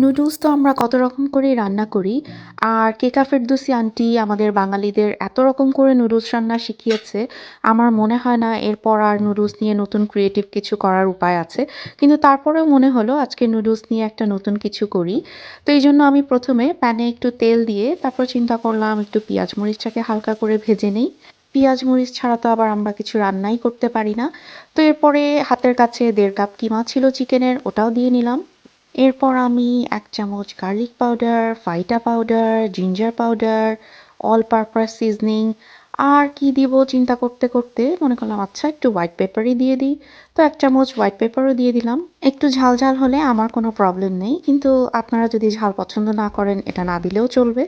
Noodles তো আমরা কত রকম করেই রান্না করি। আর কেকা ফেরদৌসী আন্টি আমাদের বাঙালিদের এত রকম করে নুডলস রান্না শিখিয়েছে, আমার মনে হয় না এরপর আর নুডলস নিয়ে নতুন ক্রিয়েটিভ কিছু করার উপায় আছে। কিন্তু তারপরেও মনে হলো আজকে নুডলস নিয়ে একটা নতুন কিছু করি। তো এই জন্য আমি প্রথমে প্যানে একটু তেল দিয়ে তারপর চিন্তা করলাম একটু পেঁয়াজ মরিচটাকে হালকা করে ভেজে নেই। পেঁয়াজ মরিচ ছাড়া তো আবার আমরা কিছু রান্নাই করতে পারি না। তো এরপরে হাতের কাছে দেড় কাপ কিমা ছিল চিকেনের, ওটাও দিয়ে নিলাম। এরপর আমি এক চামচ গার্লিক পাউডার, ফাইটা powder, ginger powder, all purpose seasoning আর কি দিব চিন্তা করতে, করতে মনে করলাম আচ্ছা একটু হোয়াইট পেপারই দিয়ে দিই। তো এক চামচ হোয়াইট পেপারও দিয়ে দিলাম। একটু ঝাল, ঝাল হলে আমার কোনো প্রবলেম নেই। কিন্তু আপনারা যদি ঝাল পছন্দ না করেন এটা না দিলেও চলবে।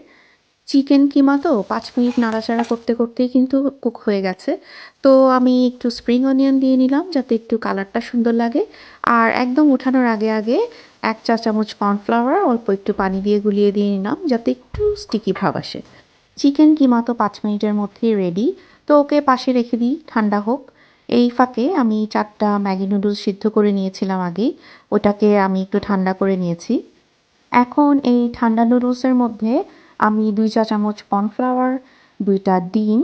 চিকেন কিমা তো পাঁচ মিনিট নাড়াচাড়া করতে, করতেই কিন্তু কুক হয়ে গেছে। তো আমি একটু স্প্রিং অনিয়ন দিয়ে নিলাম যাতে একটু কালারটা সুন্দর লাগে। আর একদম উঠানোর আগে, আগে এক চা চামচ কর্নফ্লাওয়ার অল্প একটু পানি দিয়ে গুলিয়ে দিয়ে নিলাম যাতে একটু স্টিকি ভাব আসে। চিকেন কিমা তো পাঁচ মিনিটের মধ্যেই রেডি। তো ওকে পাশে রেখে দিই ঠান্ডা হোক। এই ফাঁকে আমি চারটা ম্যাগি নুডলস সিদ্ধ করে নিয়েছিলাম আগেই। ওটাকে আমি একটু ঠান্ডা করে নিয়েছি। এখন এই ঠান্ডা নুডলসের মধ্যে আমি দুই চা চামচ কর্নফ্লাওয়ার, দুইটা ডিম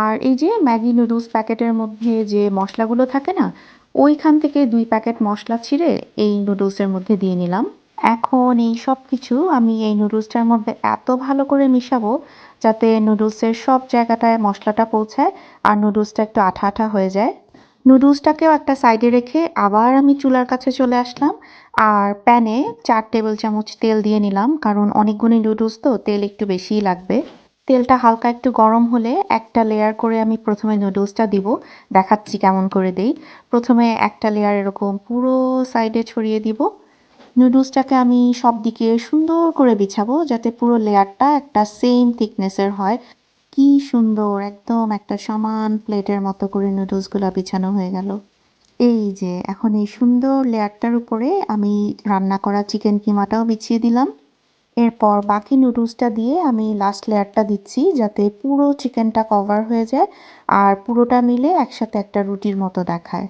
আর এই যে ম্যাগি নুডলস প্যাকেটের মধ্যে যে মশলাগুলো থাকে না? ওইখান থেকে দুই প্যাকেট মশলা ছিঁড়ে এই নুডলসের মধ্যে দিয়ে নিলাম। এখন এই সব কিছু আমি এই নুডলসটার মধ্যে এত ভালো করে মিশাবো যাতে নুডলসের সব জায়গাটায় মশলাটা পৌঁছায় আর নুডলসটা একটু আঠা, আঠা হয়ে যায়। নুডলসটাকেও একটা সাইডে রেখে আবার আমি চুলার কাছে চলে আসলাম আর প্যানে চার টেবিল চামচ তেল দিয়ে নিলাম, কারণ অনেকগুলো নুডলস তো, তেল একটু বেশিই লাগবে। তেলটা হালকা একটু গরম হলে একটা লেয়ার করে আমি প্রথমে নুডলসটা দিব। দেখাচ্ছি কেমন করে দেই। প্রথমে একটা লেয়ার এরকম পুরো সাইডে ছড়িয়ে দিব। নুডলসটাকে আমি সব দিকে সুন্দর করে বিছাবো, যাতে পুরো লেয়ারটা একটা সেম থিকনেসের হয়। কি সুন্দর, একদম একটা সমান প্লেটের মতো করে নুডলসগুলা বিছানো হয়ে গেল। এই যে, এখন এই সুন্দর লেয়ারটার উপরে আমি রান্না করা চিকেন কিমাটাও বিছিয়ে দিলাম। এরপর বাকি নুডলসটা দিয়ে আমি লাস্ট লেয়ারটা দিচ্ছি যাতে পুরো চিকেনটা কভার হয়ে যায় আর পুরোটা মিলে একসাথে একটা রুটির মতো দেখায়।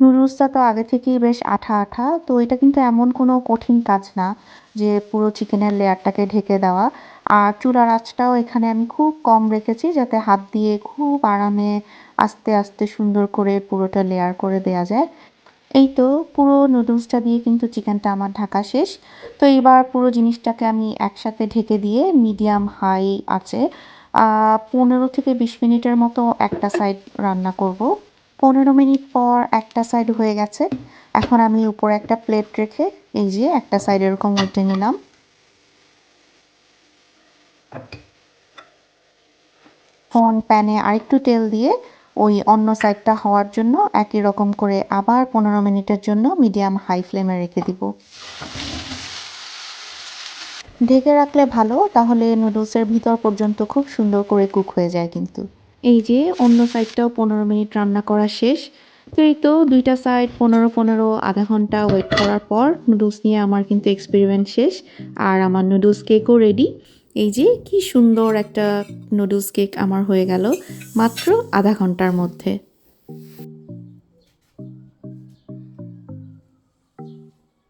নুডলসটা তো আগে থেকেই বেশ আঠা, আঠা। তো এটা কিন্তু এমন কোনো কঠিন কাজ না যে পুরো চিকেনের লেয়ারটাকে ঢেকে দেওয়া। আর চুলার আঁচটাও এখানে আমি খুব কম রেখেছি যাতে হাত দিয়ে খুব আরামে আস্তে, আস্তে সুন্দর করে পুরোটা লেয়ার করে দেয়া যায়। এই তো পুরো নুডলসটা দিয়ে কিন্তু চিকেনটা আমার ঢাকা শেষ। তো এবার পুরো জিনিসটাকে আমি একসাথে ঢেকে দিয়ে মিডিয়াম হাই আছে পনেরো থেকে ২০ মিনিটের মতো একটা সাইড রান্না করব। ১৫ মিনিট পর একটা সাইড হয়ে গেছে। এখন আমি উপরে একটা প্লেট রেখে এই যে একটা সাইড এরকম উল্টে নিলাম। এখন প্যানে আরেকটু তেল দিয়ে ওই অন্য সাইডটা হওয়ার জন্য একই রকম করে আবার ১৫ মিনিটের জন্য মিডিয়াম হাই ফ্লেমে রেখে দিব। ঢেকে রাখলে ভালো, তাহলে নুডলসের ভিতর পর্যন্ত খুব সুন্দর করে কুক হয়ে যায় কিন্তু। এই যে অন্য সাইডটাও ১৫ মিনিট রান্না করা শেষ। তো এই তো দুইটা সাইড ১৫, ১৫ আধা ঘণ্টা ওয়েট করার পর নুডলস নিয়ে আমার কিন্তু এক্সপেরিমেন্ট শেষ। আর আমার নুডলস কেকও রেডি। এই যে কি সুন্দর একটা নুডলস কেক আমার হয়ে গেল মাত্র আধা ঘণ্টার মধ্যে।